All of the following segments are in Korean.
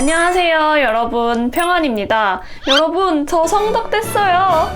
안녕하세요, 여러분. 평안입니다. 여러분, 저 성덕 됐어요.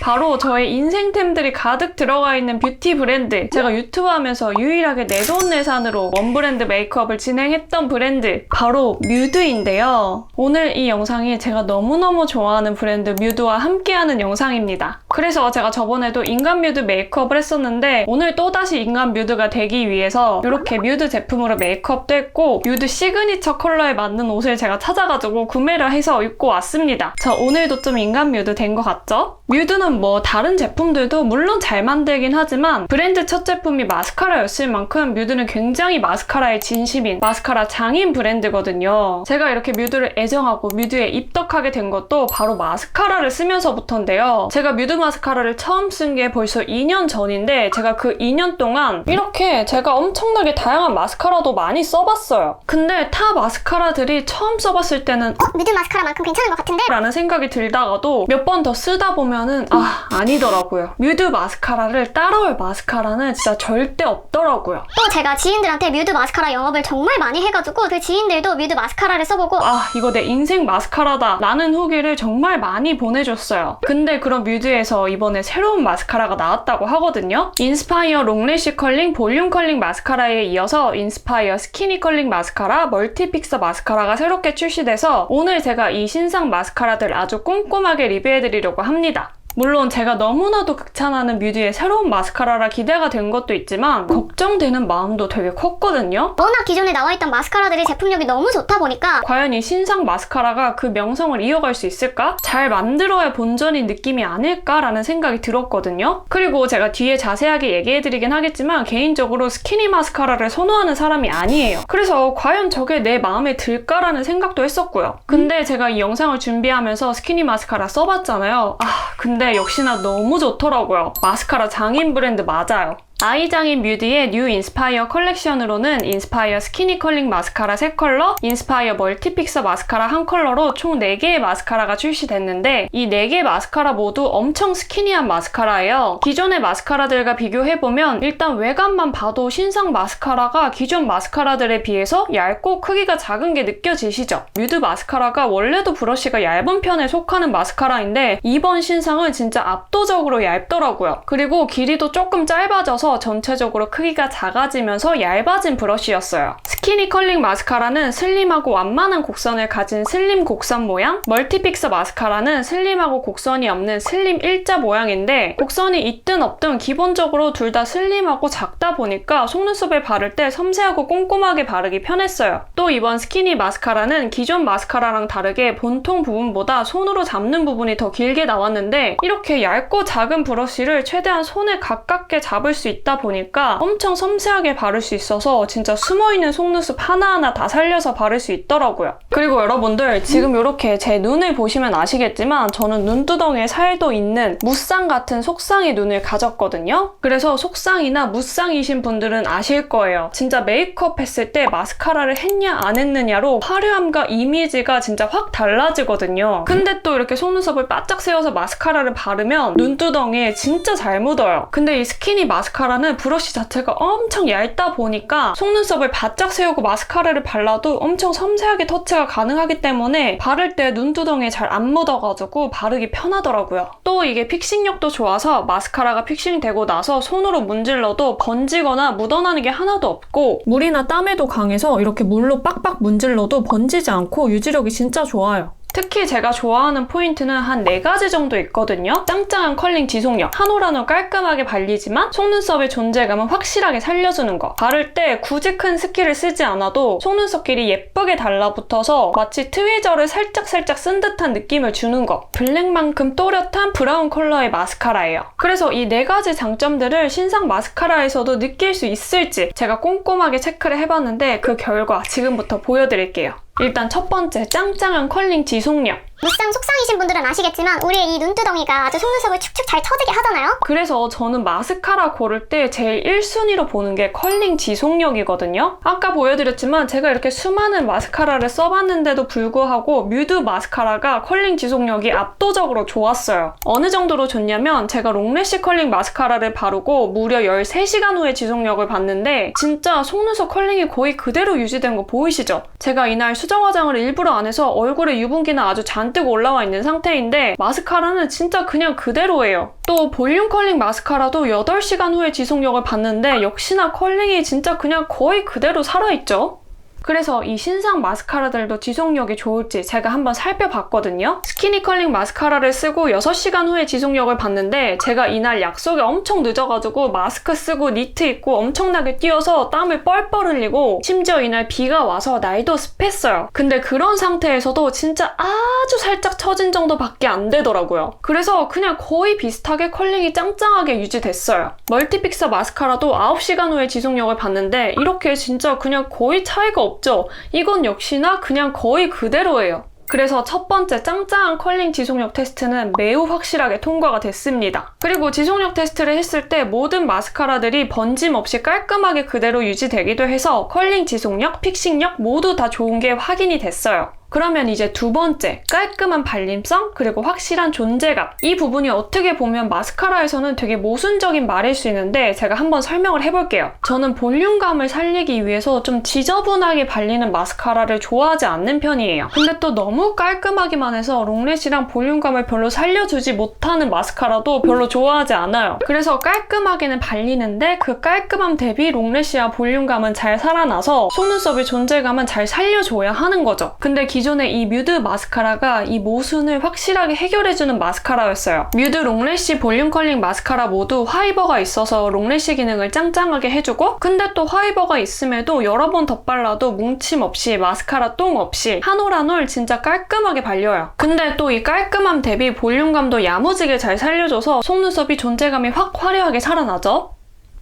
바로 저의 인생템들이 가득 들어가 있는 뷰티 브랜드. 제가 유튜브 하면서 유일하게 내돈내산으로 원 브랜드 메이크업을 진행했던 브랜드. 바로 뮤드인데요. 오늘 이 영상이 제가 너무너무 좋아하는 브랜드 뮤드와 함께하는 영상입니다. 그래서 제가 저번에도 인간 뮤드 메이크업을 했었는데 오늘 또다시 인간 뮤드가 되기 위해서 이렇게 뮤드 제품으로 메이크업도 했고 뮤드 시그니처 컬러에 맞는 옷을 제가 찾아가지고 구매를 해서 입고 왔습니다. 자, 오늘도 좀 인간 뮤드 된 것 같죠? 뮤드는 뭐 다른 제품들도 물론 잘 만들긴 하지만 브랜드 첫 제품이 마스카라였을 만큼 뮤드는 굉장히 마스카라의 진심인 마스카라 장인 브랜드거든요. 제가 이렇게 뮤드를 애정하고 뮤드에 입덕하게 된 것도 바로 마스카라를 쓰면서부터인데요. 제가 뮤드 마스카라를 처음 쓴 게 벌써 2년 전인데 제가 그 2년 동안 이렇게 제가 엄청나게 다양한 마스카라도 많이 써봤어요. 근데 타 마스카라들이 처음 써봤을 때는 어? 뮤드 마스카라만큼 괜찮은 것 같은데? 라는 생각이 들다가도 몇 번 더 쓰다 보면 은아 아니더라고요. 뮤드 마스카라를 따라올 마스카라는 진짜 절대 없더라고요. 또 제가 지인들한테 뮤드 마스카라 영업을 정말 많이 해가지고 그 지인들도 뮤드 마스카라를 써보고 아 이거 내 인생 마스카라다 라는 후기를 정말 많이 보내줬어요. 근데 그런 뮤드에서 이번에 새로운 마스카라가 나왔다고 하거든요. 인스파이어 롱래쉬 컬링 볼륨 컬링 마스카라에 이어서 인스파이어 스키니 컬링 마스카라 멀티픽서 마스카라가 새롭게 출시돼서 오늘 제가 이 신상 마스카라들 아주 꼼꼼하게 리뷰해드리려고 합니다 물론 제가 너무나도 극찬하는 뮤드의 새로운 마스카라라 기대가 된 것도 있지만 걱정되는 마음도 되게 컸거든요. 워낙 기존에 나와있던 마스카라들이 제품력이 너무 좋다 보니까 과연 이 신상 마스카라가 그 명성을 이어갈 수 있을까? 잘 만들어야 본전인 느낌이 아닐까라는 생각이 들었거든요. 그리고 제가 뒤에 자세하게 얘기해드리긴 하겠지만 개인적으로 스키니 마스카라를 선호하는 사람이 아니에요. 그래서 과연 저게 내 마음에 들까라는 생각도 했었고요. 근데 제가 이 영상을 준비하면서 스키니 마스카라 써봤잖아요. 아, 근데 역시나 너무 좋더라고요. 마스카라 장인 브랜드 맞아요. 아이장인 뮤디의 뉴 인스파이어 컬렉션으로는 인스파이어 스키니 컬링 마스카라 3컬러, 인스파이어 멀티 픽서 마스카라 1컬러로 총 4개의 마스카라가 출시됐는데 이 4개 마스카라 모두 엄청 스키니한 마스카라예요. 기존의 마스카라들과 비교해보면 일단 외관만 봐도 신상 마스카라가 기존 마스카라들에 비해서 얇고 크기가 작은 게 느껴지시죠? 뮤드 마스카라가 원래도 브러쉬가 얇은 편에 속하는 마스카라인데 이번 신상은 진짜 압도적으로 얇더라고요. 그리고 길이도 조금 짧아져서 전체적으로 크기가 작아지면서 얇아진 브러쉬였어요. 스키니 컬링 마스카라는 슬림하고 완만한 곡선을 가진 슬림 곡선 모양, 멀티픽서 마스카라는 슬림하고 곡선이 없는 슬림 일자 모양인데 곡선이 있든 없든 기본적으로 둘 다 슬림하고 작다 보니까 속눈썹에 바를 때 섬세하고 꼼꼼하게 바르기 편했어요. 또 이번 스키니 마스카라는 기존 마스카라랑 다르게 본통 부분보다 손으로 잡는 부분이 더 길게 나왔는데 이렇게 얇고 작은 브러쉬를 최대한 손에 가깝게 잡을 수 있다 보니까 엄청 섬세하게 바를 수 있어서 진짜 숨어있는 속눈썹 하나하나 다 살려서 바를 수 있더라고요. 그리고 여러분들 지금 이렇게 제 눈을 보시면 아시겠지만 저는 눈두덩이에 살도 있는 무쌍 같은 속쌍의 눈을 가졌거든요. 그래서 속쌍이나 무쌍이신 분들은 아실 거예요. 진짜 메이크업 했을 때 마스카라를 했냐 안 했느냐로 화려함과 이미지가 진짜 확 달라지거든요. 근데 또 이렇게 속눈썹을 바짝 세워서 마스카라를 바르면 눈두덩이에 진짜 잘 묻어요. 근데 이 스키니 마스카라 는 브러쉬 자체가 엄청 얇다 보니까 속눈썹을 바짝 세우고 마스카라를 발라도 엄청 섬세하게 터치가 가능하기 때문에 바를 때 눈두덩이에 잘 안 묻어가지고 바르기 편하더라고요. 또 이게 픽싱력도 좋아서 마스카라가 픽싱되고 나서 손으로 문질러도 번지거나 묻어나는 게 하나도 없고 물이나 땀에도 강해서 이렇게 물로 빡빡 문질러도 번지지 않고 유지력이 진짜 좋아요. 특히 제가 좋아하는 포인트는 한 4가지 정도 있거든요. 짱짱한 컬링 지속력, 한올한올 깔끔하게 발리지만 속눈썹의 존재감은 확실하게 살려주는 거. 바를 때 굳이 큰 스키를 쓰지 않아도 속눈썹끼리 예쁘게 달라붙어서 마치 트위저를 살짝살짝 쓴 듯한 느낌을 주는 거. 블랙만큼 또렷한 브라운 컬러의 마스카라예요. 그래서 이 4가지 장점들을 신상 마스카라에서도 느낄 수 있을지 제가 꼼꼼하게 체크를 해봤는데 그 결과 지금부터 보여드릴게요. 일단 첫 번째 짱짱한 컬링 지속력. 무쌍 속상이신 분들은 아시겠지만 우리의 이 눈두덩이가 아주 속눈썹을 축축 잘 처지게 하잖아요. 그래서 저는 마스카라 고를 때 제일 1순위로 보는 게 컬링 지속력이거든요. 아까 보여드렸지만 제가 이렇게 수많은 마스카라를 써봤는데도 불구하고 뮤드 마스카라가 컬링 지속력이 압도적으로 좋았어요. 어느 정도로 좋냐면 제가 롱래쉬 컬링 마스카라를 바르고 무려 13시간 후에 지속력을 봤는데 진짜 속눈썹 컬링이 거의 그대로 유지된 거 보이시죠? 제가 이날 수정 화장을 일부러 안 해서 얼굴에 유분기는 아주 잔뜩 올라와 있는 상태인데 마스카라는 진짜 그냥 그대로예요. 또 볼륨 컬링 마스카라도 8시간 후에 지속력을 봤는데 역시나 컬링이 진짜 그냥 거의 그대로 살아있죠? 그래서 이 신상 마스카라들도 지속력이 좋을지 제가 한번 살펴봤거든요. 스키니 컬링 마스카라를 쓰고 6시간 후에 지속력을 봤는데 제가 이날 약속에 엄청 늦어가지고 마스크 쓰고 니트 입고 엄청나게 뛰어서 땀을 뻘뻘 흘리고 심지어 이날 비가 와서 날도 습했어요. 근데 그런 상태에서도 진짜 아주 살짝 처진 정도밖에 안 되더라고요. 그래서 그냥 거의 비슷하게 컬링이 짱짱하게 유지됐어요. 멀티픽서 마스카라도 9시간 후에 지속력을 봤는데 이렇게 진짜 그냥 거의 차이가 없 죠. 이건 역시나 그냥 거의 그대로예요. 그래서 첫 번째 짱짱한 컬링 지속력 테스트는 매우 확실하게 통과가 됐습니다. 그리고 지속력 테스트를 했을 때 모든 마스카라들이 번짐 없이 깔끔하게 그대로 유지되기도 해서 컬링 지속력, 픽싱력 모두 다 좋은 게 확인이 됐어요. 그러면 이제 두 번째, 깔끔한 발림성, 그리고 확실한 존재감. 이 부분이 어떻게 보면 마스카라에서는 되게 모순적인 말일 수 있는데 제가 한번 설명을 해볼게요. 저는 볼륨감을 살리기 위해서 좀 지저분하게 발리는 마스카라를 좋아하지 않는 편이에요. 근데 또 너무 깔끔하기만 해서 롱래쉬랑 볼륨감을 별로 살려주지 못하는 마스카라도 별로 좋아하지 않아요. 그래서 깔끔하게는 발리는데 그 깔끔함 대비 롱래쉬와 볼륨감은 잘 살아나서 속눈썹의 존재감은 잘 살려줘야 하는 거죠. 근데 기 존의 이 뮤드 마스카라가 이 모순을 확실하게 해결해주는 마스카라였어요. 뮤드 롱래쉬 볼륨 컬링 마스카라 모두 화이버가 있어서 롱래쉬 기능을 짱짱하게 해주고 근데 또 화이버가 있음에도 여러 번 덧발라도 뭉침 없이 마스카라 똥 없이 한 올 한 올 진짜 깔끔하게 발려요. 근데 또 이 깔끔함 대비 볼륨감도 야무지게 잘 살려줘서 속눈썹이 존재감이 확 화려하게 살아나죠?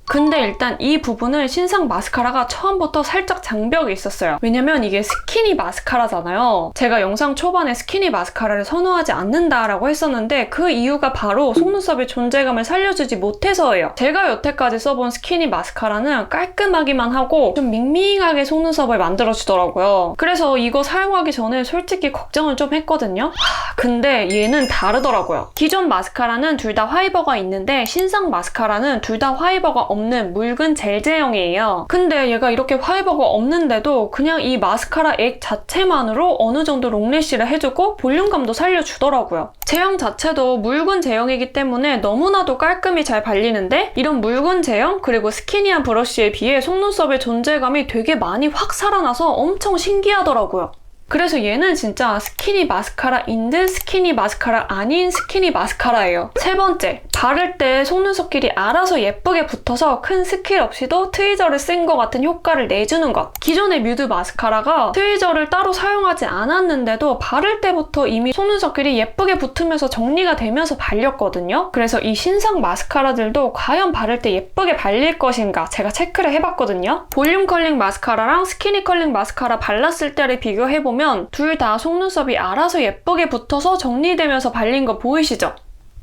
근데 일단 이 부분을 신상 마스카라가 처음부터 살짝 장벽이 있었어요. 왜냐면 이게 스키니 마스카라잖아요. 제가 영상 초반에 스키니 마스카라를 선호하지 않는다라고 했었는데 그 이유가 바로 속눈썹의 존재감을 살려주지 못해서예요. 제가 여태까지 써본 스키니 마스카라는 깔끔하기만 하고 좀 밍밍하게 속눈썹을 만들어주더라고요. 그래서 이거 사용하기 전에 솔직히 걱정을 좀 했거든요. 하, 근데 얘는 다르더라고요. 기존 마스카라는 둘 다 화이버가 있는데 신상 마스카라는 둘 다 화이버가 없는 묽은 젤 제형이에요. 근데 얘가 이렇게 화이버가 없는데도 그냥 이 마스카라 액 자체만으로 어느 정도 롱래쉬를 해주고 볼륨감도 살려주더라고요. 제형 자체도 묽은 제형이기 때문에 너무나도 깔끔히 잘 발리는데 이런 묽은 제형 그리고 스키니한 브러쉬에 비해 속눈썹의 존재감이 되게 많이 확 살아나서 엄청 신기하더라고요. 그래서 얘는 진짜 스키니 마스카라인 듯 스키니 마스카라 아닌 스키니 마스카라예요. 세 번째, 바를 때 속눈썹끼리 알아서 예쁘게 붙어서 큰 스킬 없이도 트위저를 쓴 것 같은 효과를 내주는 것. 기존의 뮤드 마스카라가 트위저를 따로 사용하지 않았는데도 바를 때부터 이미 속눈썹끼리 예쁘게 붙으면서 정리가 되면서 발렸거든요. 그래서 이 신상 마스카라들도 과연 바를 때 예쁘게 발릴 것인가 제가 체크를 해봤거든요. 볼륨 컬링 마스카라랑 스키니 컬링 마스카라 발랐을 때를 비교해보면 둘 다 속눈썹이 알아서 예쁘게 붙어서 정리되면서 발린 거 보이시죠?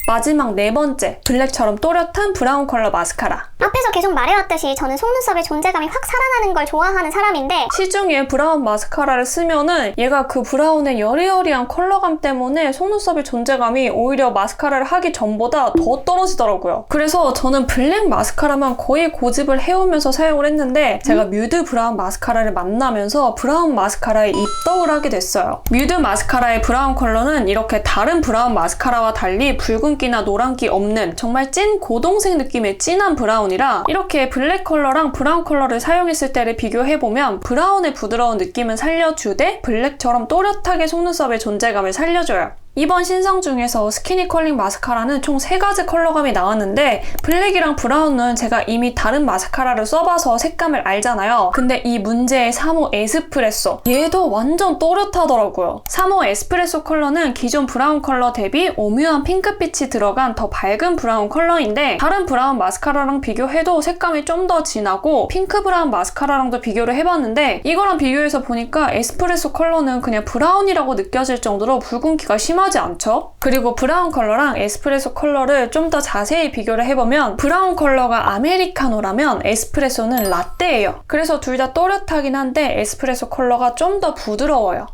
마지막 네 번째, 블랙처럼 또렷한 브라운 컬러 마스카라. 앞에서 계속 말해왔듯이 저는 속눈썹의 존재감이 확 살아나는 걸 좋아하는 사람인데 시중에 브라운 마스카라를 쓰면은 얘가 그 브라운의 여리여리한 컬러감 때문에 속눈썹의 존재감이 오히려 마스카라를 하기 전보다 더 떨어지더라고요. 그래서 저는 블랙 마스카라만 거의 고집을 해오면서 사용을 했는데 제가 뮤드 브라운 마스카라를 만나면서 브라운 마스카라에 입덕을 하게 됐어요. 뮤드 마스카라의 브라운 컬러는 이렇게 다른 브라운 마스카라와 달리 붉은 기나 노란기 없는 정말 찐 고동색 느낌의 진한 브라운이라 이렇게 블랙 컬러랑 브라운 컬러를 사용했을 때를 비교해보면 브라운의 부드러운 느낌은 살려주되 블랙처럼 또렷하게 속눈썹의 존재감을 살려줘요. 이번 신상 중에서 스키니 컬링 마스카라는 총 3가지 컬러감이 나왔는데 블랙이랑 브라운은 제가 이미 다른 마스카라를 써봐서 색감을 알잖아요. 근데 이 문제의 3호 에스프레소 얘도 완전 또렷하더라고요. 3호 에스프레소 컬러는 기존 브라운 컬러 대비 오묘한 핑크빛이 들어간 더 밝은 브라운 컬러인데 다른 브라운 마스카라랑 비교해도 색감이 좀 더 진하고 핑크 브라운 마스카라랑도 비교를 해봤는데 이거랑 비교해서 보니까 에스프레소 컬러는 그냥 브라운이라고 느껴질 정도로 붉은기가 심 하지 않죠? 그리고 브라운 컬러랑 에스프레소 컬러를 좀 더 자세히 비교를 해보면 브라운 컬러가 아메리카노라면 에스프레소는 라떼예요. 그래서 둘 다 또렷하긴 한데 에스프레소 컬러가 좀 더 부드러워요.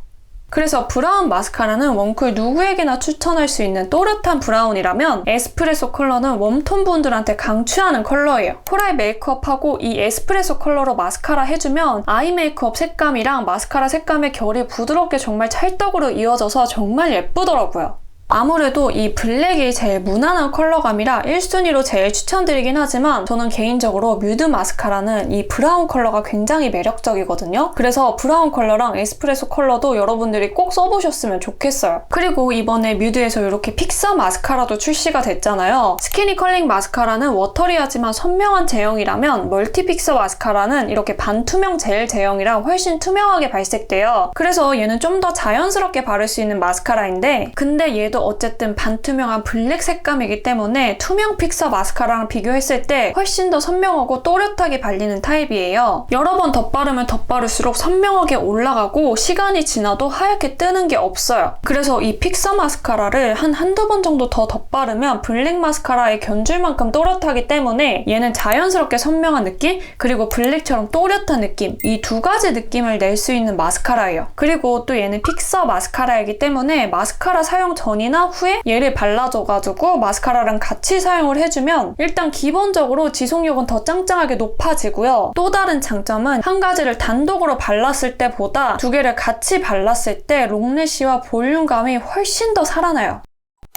그래서 브라운 마스카라는 웜쿨 누구에게나 추천할 수 있는 또렷한 브라운이라면 에스프레소 컬러는 웜톤 분들한테 강추하는 컬러예요. 코랄 메이크업하고 이 에스프레소 컬러로 마스카라 해주면 아이 메이크업 색감이랑 마스카라 색감의 결이 부드럽게 정말 찰떡으로 이어져서 정말 예쁘더라고요. 아무래도 이 블랙이 제일 무난한 컬러감이라 1순위로 제일 추천드리긴 하지만 저는 개인적으로 뮤드 마스카라는 이 브라운 컬러가 굉장히 매력적이거든요. 그래서 브라운 컬러랑 에스프레소 컬러도 여러분들이 꼭 써보셨으면 좋겠어요. 그리고 이번에 뮤드에서 이렇게 픽서 마스카라도 출시가 됐잖아요. 스키니 컬링 마스카라는 워터리하지만 선명한 제형이라면 멀티 픽서 마스카라는 이렇게 반투명 젤 제형이라 훨씬 투명하게 발색돼요. 그래서 얘는 좀 더 자연스럽게 바를 수 있는 마스카라인데 근데 얘도 어쨌든 반투명한 블랙 색감이기 때문에 투명 픽서 마스카라랑 비교했을 때 훨씬 더 선명하고 또렷하게 발리는 타입이에요. 여러 번 덧바르면 덧바를수록 선명하게 올라가고 시간이 지나도 하얗게 뜨는 게 없어요. 그래서 이 픽서 마스카라를 한 한두 번 정도 더 덧바르면 블랙 마스카라에 견줄 만큼 또렷하기 때문에 얘는 자연스럽게 선명한 느낌 그리고 블랙처럼 또렷한 느낌 이 두 가지 느낌을 낼 수 있는 마스카라예요. 그리고 또 얘는 픽서 마스카라이기 때문에 마스카라 사용 전 이나 후에 얘를 발라줘가지고 마스카라랑 같이 사용을 해주면 일단 기본적으로 지속력은 더 짱짱하게 높아지고요. 또 다른 장점은 한 가지를 단독으로 발랐을 때보다 두 개를 같이 발랐을 때 롱래쉬와 볼륨감이 훨씬 더 살아나요.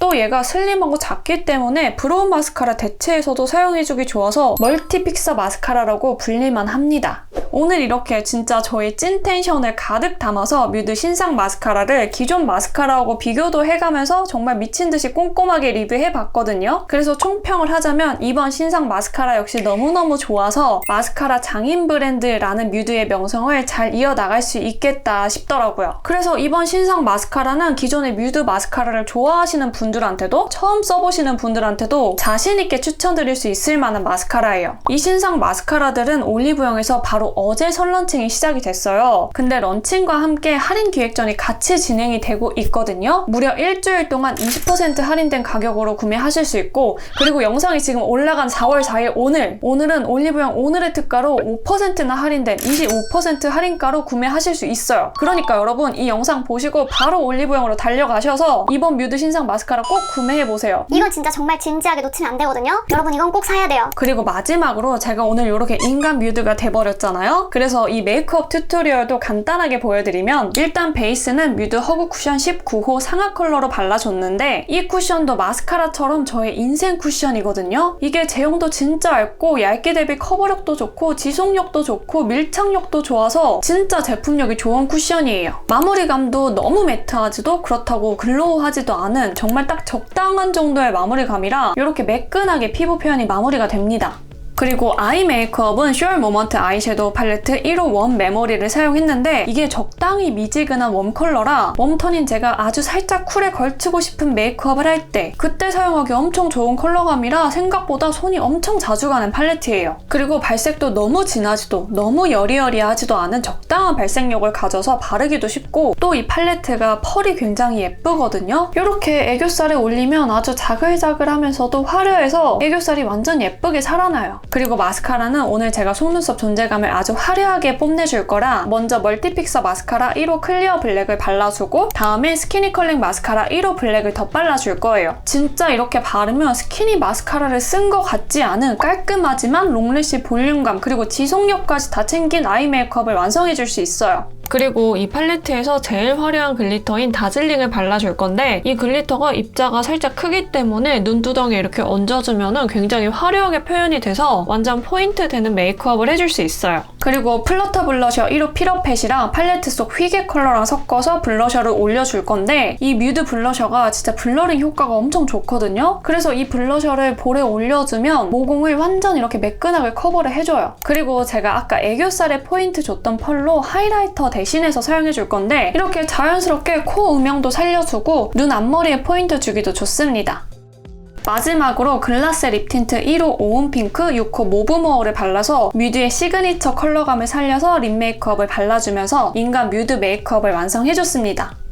또 얘가 슬림하고 작기 때문에 브로우 마스카라 대체에서도 사용해주기 좋아서 멀티 픽서 마스카라라고 불릴만 합니다. 오늘 이렇게 진짜 저의 찐 텐션을 가득 담아서 뮤드 신상 마스카라를 기존 마스카라하고 비교도 해가면서 정말 미친 듯이 꼼꼼하게 리뷰해봤거든요. 그래서 총평을 하자면 이번 신상 마스카라 역시 너무너무 좋아서 마스카라 장인 브랜드라는 뮤드의 명성을 잘 이어나갈 수 있겠다 싶더라고요. 그래서 이번 신상 마스카라는 기존의 뮤드 마스카라를 좋아하시는 분들 한테도 처음 써보시는 분들한테도 자신있게 추천드릴 수 있을 만한 마스카라예요. 이 신상 마스카라들은 올리브영에서 바로 어제 설런칭이 시작이 됐어요. 근데 런칭과 함께 할인 기획전이 같이 진행이 되고 있거든요. 무려 일주일 동안 20% 할인된 가격으로 구매하실 수 있고 그리고 영상이 지금 올라간 4월 4일 오늘 오늘은 올리브영 오늘의 특가로 5%나 할인된 25% 할인가로 구매하실 수 있어요. 그러니까 여러분 이 영상 보시고 바로 올리브영으로 달려가셔서 이번 뮤드 신상 마스카라 꼭 구매해보세요. 이건 진짜 정말 진지하게 놓치면 안 되거든요. 여러분 이건 꼭 사야 돼요. 그리고 마지막으로 제가 오늘 이렇게 인간 뮤드가 돼버렸잖아요. 그래서 이 메이크업 튜토리얼도 간단하게 보여드리면 일단 베이스는 뮤드 허브 쿠션 19호 상하 컬러로 발라줬는데 이 쿠션도 마스카라처럼 저의 인생 쿠션이거든요. 이게 제형도 진짜 얇고 얇게 대비 커버력도 좋고 지속력도 좋고 밀착력도 좋아서 진짜 제품력이 좋은 쿠션이에요. 마무리감도 너무 매트하지도 그렇다고 글로우하지도 않은 정말 딱 적당한 정도의 마무리감이라 이렇게 매끈하게 피부 표현이 마무리가 됩니다. 그리고 아이 메이크업은 슈얼 모먼트 아이섀도우 팔레트 1호 웜 메모리를 사용했는데 이게 적당히 미지근한 웜 컬러라 웜톤인 제가 아주 살짝 쿨에 걸치고 싶은 메이크업을 할 때 그때 사용하기 엄청 좋은 컬러감이라 생각보다 손이 엄청 자주 가는 팔레트예요. 그리고 발색도 너무 진하지도 너무 여리여리하지도 않은 적당한 발색력을 가져서 바르기도 쉽고 또 이 팔레트가 펄이 굉장히 예쁘거든요. 이렇게 애교살에 올리면 아주 자글자글하면서도 화려해서 애교살이 완전 예쁘게 살아나요. 그리고 마스카라는 오늘 제가 속눈썹 존재감을 아주 화려하게 뽐내줄 거라 먼저 멀티픽서 마스카라 1호 클리어 블랙을 발라주고 다음에 스키니 컬링 마스카라 1호 블랙을 더 발라줄 거예요. 진짜 이렇게 바르면 스키니 마스카라를 쓴 것 같지 않은 깔끔하지만 롱래쉬 볼륨감 그리고 지속력까지 다 챙긴 아이 메이크업을 완성해줄 수 있어요. 그리고 이 팔레트에서 제일 화려한 글리터인 다즐링을 발라줄 건데 이 글리터가 입자가 살짝 크기 때문에 눈두덩이에 이렇게 얹어주면 굉장히 화려하게 표현이 돼서 완전 포인트 되는 메이크업을 해줄 수 있어요. 그리고 플러터 블러셔 1호 피러펫이랑 팔레트 속 휘게 컬러랑 섞어서 블러셔를 올려줄 건데 이 뮤드 블러셔가 진짜 블러링 효과가 엄청 좋거든요. 그래서 이 블러셔를 볼에 올려주면 모공을 완전 이렇게 매끈하게 커버를 해줘요. 그리고 제가 아까 애교살에 포인트 줬던 펄로 하이라이터 대신해서 사용해줄 건데 이렇게 자연스럽게 코 음영도 살려주고 눈 앞머리에 포인트 주기도 좋습니다. 마지막으로 글라스 립 틴트 1호 오운 핑크 6호 모브 모어를 발라서 뮤드의 시그니처 컬러감을 살려서 립 메이크업을 발라주면서 인간 뮤드 메이크업을 완성해줬습니다.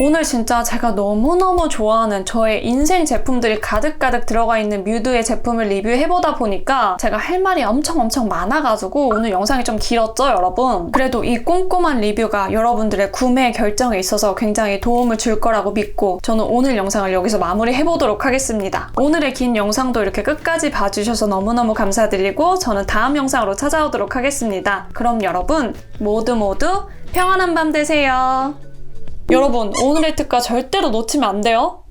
오늘 진짜 제가 너무너무 좋아하는 저의 인생 제품들이 가득가득 들어가 있는 뮤드의 제품을 리뷰해보다 보니까 제가 할 말이 엄청 엄청 많아가지고 오늘 영상이 좀 길었죠, 여러분? 그래도 이 꼼꼼한 리뷰가 여러분들의 구매 결정에 있어서 굉장히 도움을 줄 거라고 믿고 저는 오늘 영상을 여기서 마무리해보도록 하겠습니다. 오늘의 긴 영상도 이렇게 끝까지 봐주셔서 너무너무 감사드리고 저는 다음 영상으로 찾아오도록 하겠습니다. 그럼 여러분 모두 모두 평안한 밤 되세요. 여러분, 오늘의 특가 절대로 놓치면 안 돼요.